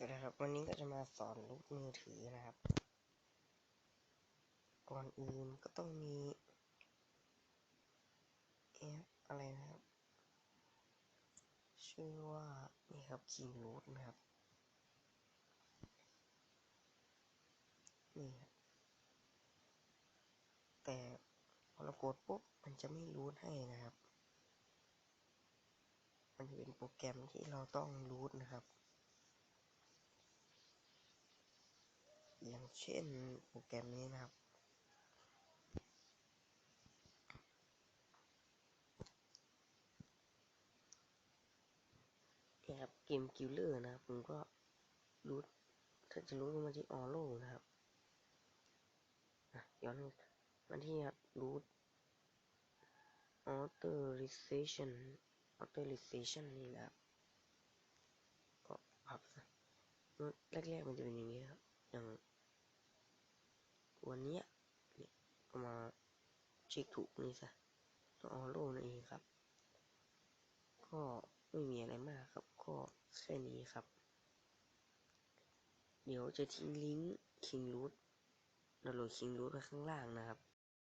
สวัสดีครับ วันนี้ก็จะมาสอนรูทมือถือนะครับ ก่อนอื่นก็ต้องมีแอปอะไรนะครับ ชื่อว่า นี่ครับ King Root นะครับ นี่ครับ แต่พอเรากดปุ๊บ มันจะไม่รูทให้นะครับ มันจะเป็นโปรแกรมที่เราต้องรูทนะครับ อย่างเช่นโปรแกรมนี้นะครับ นี่ครับเกมกิลเลอร์นะครับผมก็รูทถ้าจะรู้ก็มาที่ออโลนะครับอะย้อนมาที่รูท authorization authorization นี่นะครับก็พับแรกๆมันจะเป็นอย่างนี้ครับอย่าง วันนี้เนี่ยมาเช็คถูกนี่ซะตัวออโลนั่นเองครับ ก็ไม่มีอะไรมากครับ ก็แค่นี้ครับ เดี๋ยวจะทิ้งลิงก์ King Root ดาวน์โหลด King Root ไว้ข้างล่างนะครับ